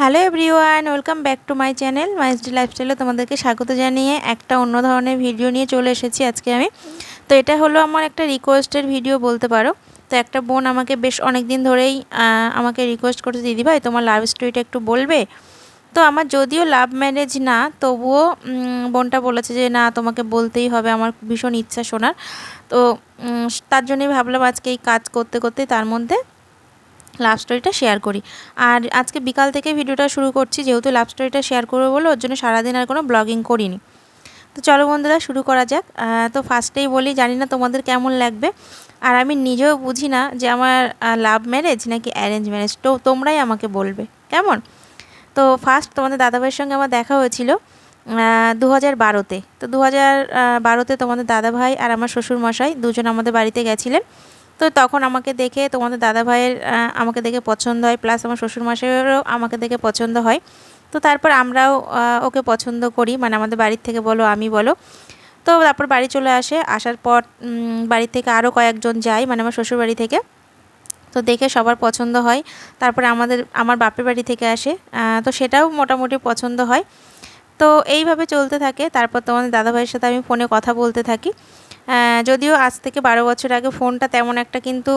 Hello everyone, welcome back to my channel my SD লাইফস্টাইলে তোমাদেরকে স্বাগত জানিয়ে একটা অন্য ধরনের ভিডিও নিয়ে চলে এসেছি আজকে আমি। তো এটা হলো আমার একটা রিকোয়েস্টের ভিডিও বলতে পারো। তো একটা বোন আমাকে বেশ অনেক দিন ধরেই আমাকে রিকোয়েস্ট করতে দিদি ভাই, তোমার লাভ স্টোরিটা একটু বলবে? তো আমার যদিও লাভ ম্যারেজ না, তবুও বোনটা বলেছে যে, না, তোমাকে বলতেই হবে, আমার ভীষণ ইচ্ছা শোনার। তো তার জন্যই ভাবলাম আজকে এই কাজ করতে করতে তার মধ্যে লাভ স্টোরিটা শেয়ার করি। আর আজকে বিকাল থেকে ভিডিওটা শুরু করছি, যেহেতু লাভ স্টোরিটা শেয়ার করব বলে, ওর জন্য সারাদিন আর কোনো ব্লগিং করিনি। তো চলো বন্ধুরা, শুরু করা যাক। তো ফার্স্টেই বলি, জানি না তোমাদের কেমন লাগবে, আর আমি নিজেও বুঝি না যে আমার লাভ ম্যারেজ নাকি অ্যারেঞ্জ ম্যারেজ তো তোমরাই আমাকে বলবে, কেমন? তো ফার্স্ট তোমাদের দাদাভাইয়ের সঙ্গে আমার দেখা হয়েছিল দু হাজার বারোতে। তো দু হাজার বারোতে তোমাদের দাদাভাই আর আমার শ্বশুরমশাই দুজন আমাদের বাড়িতে গেছিলেন। তো তখন আমাকে দেখে তোমাদের দাদা ভাইয়ের আমাকে দেখে পছন্দ হয় প্লাস আমার শ্বশুরমশাইয়েরও আমাকে দেখে পছন্দ হয়। তো তারপর আমরাও ওকে পছন্দ করি মানে আমাদের বাড়ির থেকে বলো, আমি বলো। তো তারপর বাড়ি চলে আসে, আসার পর বাড়ি থেকে আরও কয়েকজন যায় মানে আমার শ্বশুর বাড়ি থেকে। তো দেখে সবার পছন্দ হয়। তারপরে আমাদের, আমার বাপের বাড়ি থেকে আসে তো সেটাও মোটামুটি পছন্দ হয়। তো এইভাবে চলতে থাকে। তারপর তোমাদের দাদাভাইয়ের সাথে আমি ফোনে কথা বলতে থাকি। যদিও আজ থেকে বারো বছর আগে ফোনটা তেমন একটা কিন্তু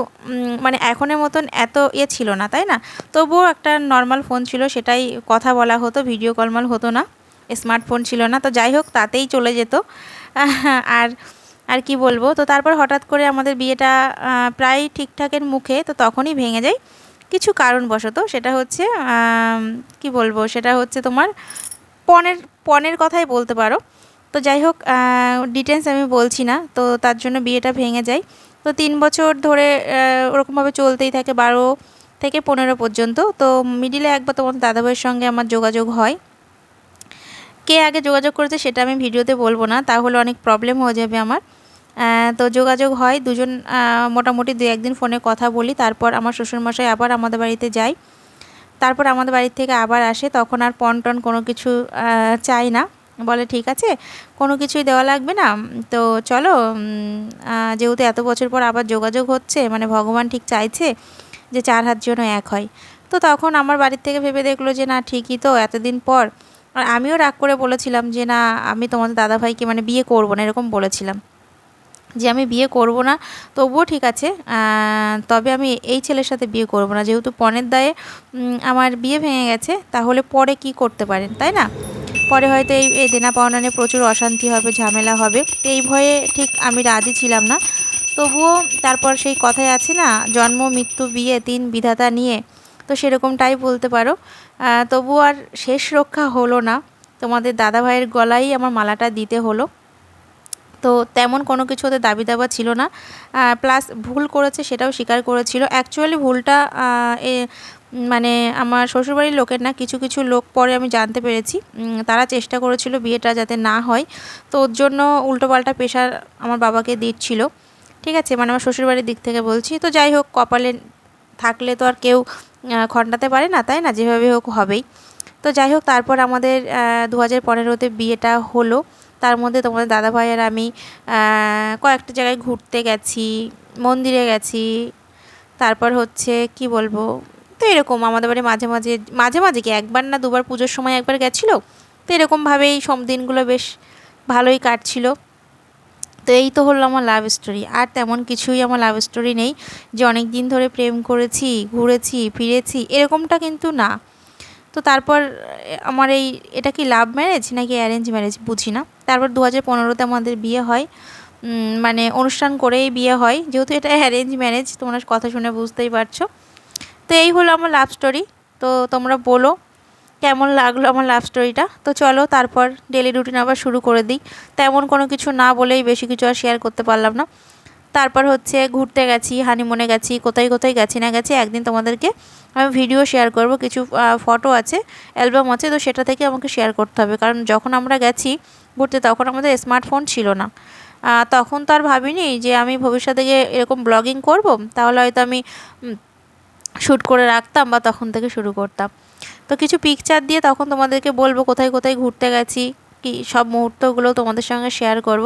মানে এখনের মতন এত ইয়ে ছিল না, তাই না? তবুও একটা নর্মাল ফোন ছিল, সেটাই কথা বলা হতো ভিডিও কলমাল হতো না স্মার্টফোন ছিল না। তো যাই হোক, তাতেই চলে যেত। আর আর কি বলব? তো তারপর হঠাৎ করে আমাদের বিয়েটা প্রায় ঠিকঠাকের মুখে, তো তখনই ভেঙে যায়। কিছু কারণবশত সেটা হচ্ছে কি বলব? সেটা হচ্ছে তোমার পনেরো পনেরো কথাই বলতে পারো। তো যাই হোক ডিটেলস আমি বলছি না, তো তার জন্য বিয়েটা ভেঙে যায়। তো তিন বছর ধরে ওরকমভাবে চলতেই থাকে, বারো থেকে পনেরো পর্যন্ত। তো মিডিলে একবার তোমার দাদাভাইয়ের সঙ্গে আমার যোগাযোগ হয়। কে আগে যোগাযোগ করেছে সেটা আমি ভিডিওতে বলব না, তাহলে অনেক প্রবলেম হয়ে যাবে আমার। তো যোগাযোগ হয়, দুজন মোটামুটি দু একদিন ফোনে কথা বলি, তারপর আমার শ্বশুরমশাই আবার আমাদের বাড়িতে যায়। তারপর আমাদের বাড়ির থেকে আবার আসে, তখন আর পন টন কোনো কিছু চাই না। বলে, ঠিক আছে, কোনো কিছুই দেওয়া লাগবে না। তো চলো যেহেতু এত বছর পর আবার যোগাযোগ হচ্ছে মানে ভগবান ঠিক চাইছে যে চার হাত যেন এক হয়। তো তখন আমার বাড়ির থেকে ভেবে দেখল যে, না, ঠিকই তো, এতদিন পর। আর আমিও রাগ করে বলেছিলাম যে, না, আমি তোমাদের দাদাভাইকে মানে বিয়ে করব না, এরকম বলেছিলাম। যে, আমি বিয়ে করব না, তবুও ঠিক আছে তবে আমি এই ছেলের সাথে বিয়ে করব না। যেহেতু পণের দায়ে আমার বিয়ে ভেঙে গেছে, তাহলে পরে কি করতে পারেন? তাই না? পরে হয়তো এই দেনা পাওনা নিয়ে প্রচুর অশান্তি হবে, ঝামেলা হবে। এই ভয়ে ঠিক আমি রাজি ছিলাম না। তবুও তারপর সেই কথায় আছে না, জন্ম, মৃত্যু, বিয়ে, তিন বিধাতা নিয়ে। তো সেরকমটাই বলতে পারো। তবু আর শেষ রক্ষা হলো না। তোমাদের দাদাভাইয়ের গলায় আমার মালাটা দিতে হলো। তো তেমন কোনো কিছু ওদের দাবি দাবা ছিল না। প্লাস ভুল করেছে সেটাও স্বীকার করেছিল। অ্যাকচুয়ালি ভুলটা এ মানে আমার শ্বশুরবাড়ির লোকের না, কিছু কিছু লোক পরে আমি জানতে পেরেছি। তারা চেষ্টা করেছিল বিয়েটা যাতে না হয়। তো ওর জন্য উল্টোপাল্টা পেশার আমার বাবাকে দিচ্ছিল। ঠিক আছে মানে আমার শ্বশুরবাড়ির দিক থেকে বলছি। তো যাই হোক, কপালে থাকলে তো আর কেউ খণ্ডাতে পারে না, তাই না? যেভাবে হোক হবেই। তো যাই হোক, তারপর আমাদের দু হাজার পনেরোতে বিয়েটা হলো। তার মধ্যে তোমাদের দাদাভাই আর আমি কয়েকটা জায়গায় ঘুরতে গেছি, মন্দিরে গেছি। তারপর হচ্ছে, কি বলব? তো এরকম আমাদের বাড়ি মাঝে মাঝে মাঝে মাঝে কি একবার না দুবার পুজোর সময় একবার গেছিল? তো এরকমভাবেই সব দিনগুলো বেশ ভালোই কাটছিল। তো এই তো হলো আমার লাভ স্টোরি আর তেমন কিছুই আমার লাভ স্টোরি নেই যে অনেক দিন ধরে প্রেম করেছি, ঘুরেছি, ফিরেছি, এরকমটা কিন্তু না। তো তারপর, আমার এই, এটা কি লাভ ম্যারেজ নাকি অ্যারেঞ্জ ম্যারেজ বুঝি না। তারপর দু হাজার পনেরোতে আমাদের বিয়ে হয়। মানে অনুষ্ঠান করেই বিয়ে হয়। যেহেতু এটা অ্যারেঞ্জ ম্যারেজ তোমরা কথা শুনে বুঝতেই পারছ। তো এই হলো আমার লাভ স্টোরি তো তোমরা বলো, কেমন লাগল আমার লাভ স্টোরিটা তো চলো, তারপর ডেলি রুটিন আবার শুরু করে দিই। তেমন কোনো কিছু না বলেই বেশি কিছু আর শেয়ার করতে পারলাম না। তারপর হচ্ছে ঘুরতে গেছি হানিমুনে গেছি, কোথায় কোথায় গেছি না গেছি, একদিন তোমাদেরকে আমি ভিডিও শেয়ার করব, কিছু ফটো আছে অ্যালবাম আছে, তো সেটা থেকে আমাকে শেয়ার করতে হবে। কারণ যখন আমরা গেছি ঘুরতে তখন আমাদের স্মার্টফোন ছিল না। তখন তো আর ভাবিনি যে আমি ভবিষ্যতে গিয়ে এরকম ব্লগিং করব, তাহলে হয়তো আমি শ্যুট করে রাখতাম বা তখন থেকে শুরু করতাম। তো কিছু পিকচার দিয়ে তখন তোমাদেরকে বলব কোথায় কোথায় ঘুরতে গেছি, কি, সব মুহূর্তগুলো তোমাদের সঙ্গে শেয়ার করব।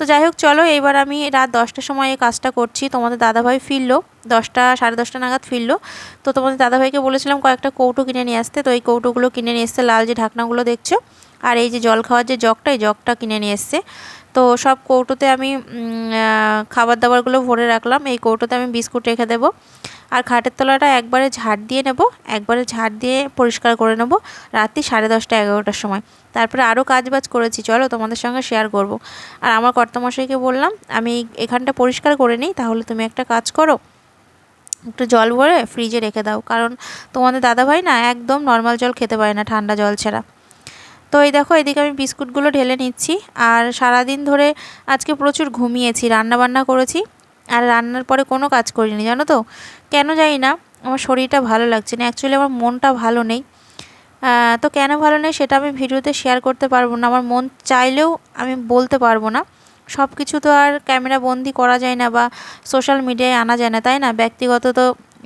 তো যাই হোক, চলো, এইবার আমি রাত দশটার সময় এই কাজটা করছি। তোমাদের দাদাভাই ফিরলো, দশটা, সাড়ে দশটা নাগাদ ফিরলো। তো তোমাদের দাদাভাইকে বলেছিলাম কয়েকটা কৌটো কিনে নিয়ে আসতে। তো এই কৌটোগুলো কিনে নিয়ে এসছে, লাল যে ঢাকনাগুলো দেখছ? আর এই যে জল খাওয়ার যে জগটা, এই জগটা কিনে নিয়ে এসছে। তো সব কৌটোতে আমি খাবার দাবারগুলো ভরে রাখলাম। এই কৌটোতে আমি বিস্কুট রেখে দেবো। আর খাটের তলাটা একবারে ঝাড় দিয়ে নেব, একবারে ঝাড় দিয়ে পরিষ্কার করে নেব রাত্রি সাড়ে দশটা এগারোটার সময়। তারপরে আরও কাজ বাজ করেছি, চলো তোমাদের সঙ্গে শেয়ার করব। আর আমার কর্তামশাইকে বললাম, আমি এখানটা পরিষ্কার করে নিই, তাহলে তুমি একটা কাজ করো, একটু জল ভরে ফ্রিজে রেখে দাও। কারণ তোমাদের দাদাভাই না একদম নর্মাল জল খেতে পারে না, ঠান্ডা জল ছাড়া। তো এই দেখো, এদিকে আমি বিস্কুটগুলো ঢেলে নিচ্ছি। আর সারাদিন ধরে আজকে প্রচুর ঘুমিয়েছি রান্না বান্না করেছি। আর রান্নার পরে কোনো কাজ করিনি, জানো তো? কেন জানি না, আমার শরীরটা ভালো লাগছে না। অ্যাকচুয়ালি আমার মনটা ভালো নেই। তো কেন ভালো নেই সেটা আমি ভিডিওতে শেয়ার করতে পারব না। আমার মন চাইলেও আমি বলতে পারব না। সব কিছু তো আর ক্যামেরা বন্দি করা যায় না বা সোশ্যাল মিডিয়ায় আনা যায় না, তাই না? ব্যক্তিগত তো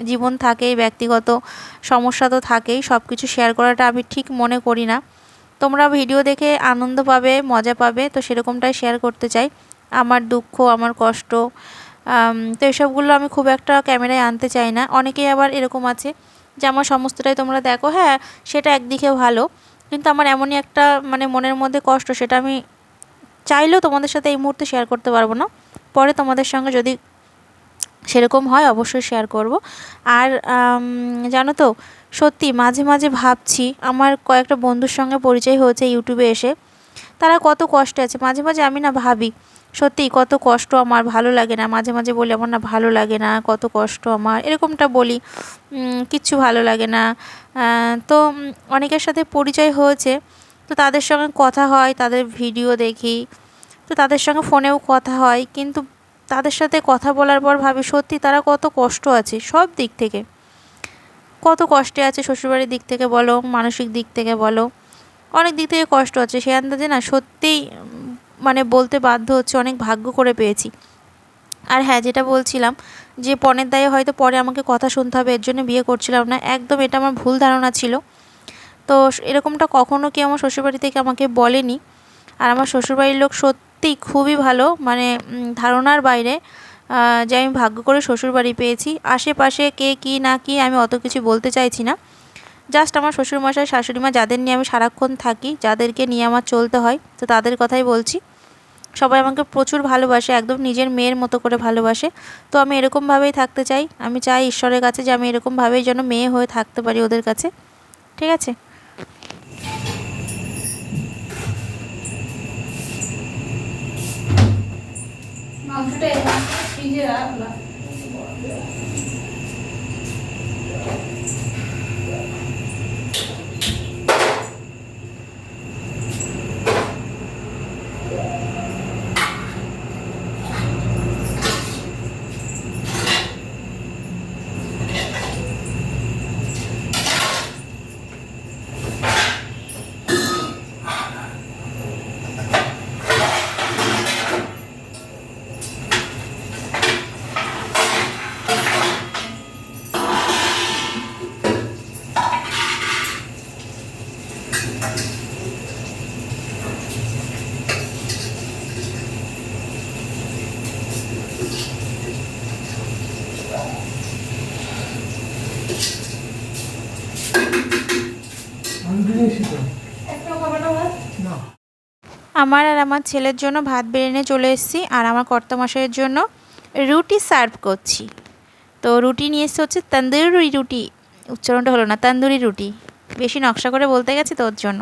জীবন থাকেই, ব্যক্তিগত সমস্যা তো থাকেই। সব কিছু শেয়ার করাটা আমি ঠিক মনে করি না। তোমরা ভিডিও দেখে আনন্দ পাবে, মজা পাবে, তো সেরকমটাই শেয়ার করতে চাই। আমার দুঃখ, আমার কষ্ট তো এসবগুলো আমি খুব একটা ক্যামেরায় আনতে চাই না। অনেকেই আবার এরকম আছে যে আমার সমস্তটাই তোমরা দেখো হ্যাঁ সেটা একদিকে ভালো, কিন্তু আমার এমনই একটা মানে মনের মধ্যে কষ্ট, সেটা আমি চাইলেও তোমাদের সাথে এই মুহূর্তে শেয়ার করতে পারব না। পরে তোমাদের সঙ্গে যদি সেরকম হয়, অবশ্যই শেয়ার করব। আর জানো তো, সত্যি মাঝে মাঝে ভাবছি, আমার কয়েকটা বন্ধুর সঙ্গে পরিচয় হয়েছে ইউটিউবে এসে। তারা কত কষ্টে আছে। মাঝে মাঝে আমি না ভাবি, সত্যিই কত কষ্ট আমার, ভালো লাগে না। মাঝে মাঝে বলি, আমার না ভালো লাগে না, কত কষ্ট আমার। এরকমটা বলি কিচ্ছু ভালো লাগে না। তো অনেকের সাথে পরিচয় হয়েছে, তো তাদের সঙ্গে কথা হয়, তাদের ভিডিও দেখি, তো তাদের সঙ্গে ফোনেও কথা হয়, কিন্তু তাদের সাথে কথা বলার পর ভাবি সত্যি তারা কত কষ্ট আছে সব দিক থেকে। কত কষ্টে আছে শ্বশুরবাড়ির দিক থেকে বলো, মানসিক দিক থেকে বলো অনেক দিক থেকে কষ্ট আছে সে আন্দাজে না সত্যিই মানে বলতে বাধ্য হচ্ছে, অনেক ভাগ্য করে পেয়েছি। আর হ্যাঁ যেটা বলছিলাম যে পণের দায়ে হয়তো পরে আমাকে কথা শুনতে হবে, এর জন্য বিয়ে করছিলাম না। একদম এটা আমার ভুল ধারণা ছিল। তো এরকমটা কখনও কেউ আমার শ্বশুরবাড়ি থেকে আমাকে বলেনি? আর আমার শ্বশুরবাড়ির লোক সত্যিই খুবই ভালো মানে ধারণার বাইরে যে আমি ভাগ্য করে শ্বশুরবাড়ি পেয়েছি। আশেপাশে কে কি না কি আমি অত কিছু বলতে চাইছি না। জাস্ট আমার শ্বশুরমশাই, শাশুড়িমা যাদের নিয়ে আমি সারাক্ষণ থাকি, যাদেরকে নিয়ে আমার চলতে হয়, তো তাদের কথাই বলছি। সবাই আমাকে প্রচুর ভালোবাসে, একদম নিজের মেয়ের মতো করে ভালোবাসে। তো আমি এরকমভাবেই থাকতে চাই। আমি চাই ঈশ্বরের কাছে যে আমি এরকমভাবেই যেন মেয়ে হয়ে থাকতে পারি ওদের কাছে। ঠিক আছে? মাংসটা ফ্রিজে রাখলাম। আমার আর আমার ছেলের জন্য ভাত বেড়ে চলে এসেছি আর আমার কর্তামশাইয়ের জন্য রুটি সার্ভ করছি। তো রুটি নিয়ে এসছে হচ্ছে তন্দুরি রুটি। উচ্চারণটা হলো না, তন্দুরি রুটি। বেশি নকশা করে বলতে গেছে তোর জন্য।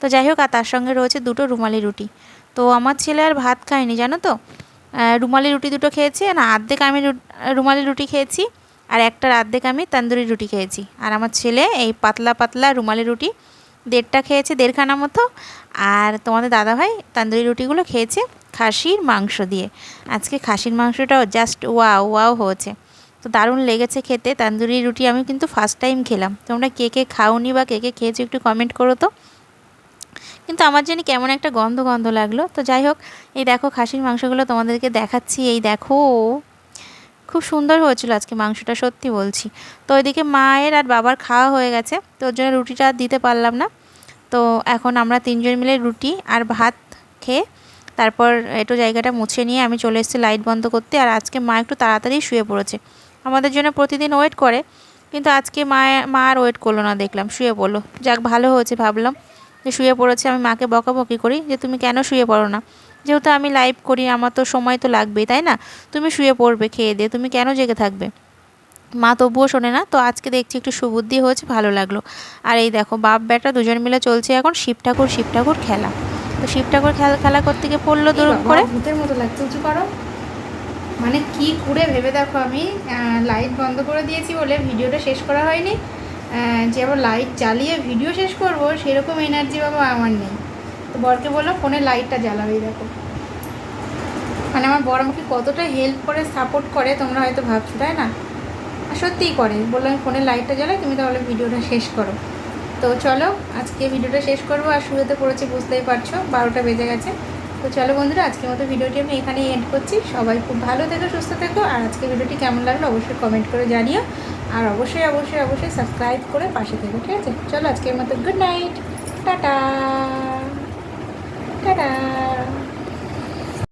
তো যাই হোক, আর তার সঙ্গে রয়েছে দুটো রুমালি রুটি। তো আমার ছেলে আর ভাত খায়নি, জানো তো? রুমালি রুটি দুটো খেয়েছি না আর্ধেক আমি রুমালি রুটি খেয়েছি। আর একটার আর্ধেক আমি তন্দুরি রুটি খেয়েছি। আর আমার ছেলে এই পাতলা পাতলা রুমালি রুটি, দেড়টা খেয়েছে, দেড়খানা মতো। আর তোমাদের দাদাভাই তান্দুরি রুটিগুলো খেয়েছে খাসির মাংস দিয়ে। আজকে খাসির মাংসটাও জাস্ট ওয়াও ওয়াও হয়েছে। তো দারুণ লেগেছে খেতে। তান্দুরি রুটি আমি কিন্তু ফার্স্ট টাইম খেলাম। তোমরা কে কে খাওনি বা কে কে খেয়েছো একটু কমেন্ট করো তো। কিন্তু আমার জানি কেমন একটা গন্ধ গন্ধ লাগল। তো যাই হোক, এই দেখো খাসির মাংসগুলো তোমাদেরকে দেখাচ্ছি। এই দেখো। খুব সুন্দর হয়েছিল আজকে মাংসটা, সত্যি বলছি। তো ওইদিকে মায়ের আর বাবার খাওয়া হয়ে গেছে, তো ওর জন্য রুটিটা আর দিতে পারলাম না। তো এখন আমরা তিনজন মিলে রুটি আর ভাত খেয়ে তারপর একটু জায়গাটা মুছে নিয়ে আমি চলে এসেছি লাইট বন্ধ করতে আর আজকে মা একটু তাড়াতাড়ি শুয়ে পড়েছে। আমাদের জন্য প্রতিদিন ওয়েট করে, কিন্তু আজকে মা মা আর ওয়েট করল না দেখলাম, শুয়ে পড়ল। যাক, ভালো হয়েছে ভাবলাম যে শুয়ে পড়েছে, আমি মাকে বকাবকি করি যে তুমি কেন শুয়ে পড়ো না? যেহেতু আমি লাইভ করি আমার তো সময় তো লাগবেই তাই না? তুমি শুয়ে পড়বে খেয়ে দিয়ে। তুমি কেন জেগে থাকবে? মা তবুও শোনে না তো আজকে দেখছি একটু সুবুদ্ধি হয়েছে ভালো লাগল। আর এই দেখো বাপ বেটা দুজন মিলে চলছে এখন শিব ঠাকুর শিব ঠাকুর খেলা। তো শিব ঠাকুর খেলা খেলা করতে গিয়ে পড়ল দূরম করে। ভূতের মতো লাগছে উঁচু করো। মানে কি করে ভেবে দেখো আমি লাইট বন্ধ করে দিয়েছি বলে ভিডিওটা শেষ করা হয়নি। যে আবার লাইট জ্বালিয়ে ভিডিও শেষ করব সেরকম এনার্জি বাবা আমার নেই। তো বরকে বলল ফোনে লাইটটা জ্বালাবেই দেখো। মানে আমার বর আমাকে কতটা হেল্প করে সাপোর্ট করে, তোমরা হয়তো ভাবছ, তাই না? সত্যিই করে। বলল, আমি ফোনে লাইটটা জ্বালাই, তুমি তাহলে ভিডিওটা শেষ করো। তো চলো, আজকে ভিডিওটা শেষ করব। আর শুরুতে পড়েছি, বুঝতেই পারছ, বারোটা বেজে গেছে। তো চলো বন্ধুরা, আজকের মতো ভিডিওটি আমি এখানেই এন্ড করছি। সবাই খুব ভালো থেকো, সুস্থ থেকো। আর আজকে ভিডিওটি কেমন লাগল, অবশ্যই কমেন্ট করে জানিও। আর অবশ্যই অবশ্যই অবশ্যই সাবস্ক্রাইব করে পাশে থেকো, ঠিক আছে? চলো, আজকের মতো গুড নাইট টাটা! টাটা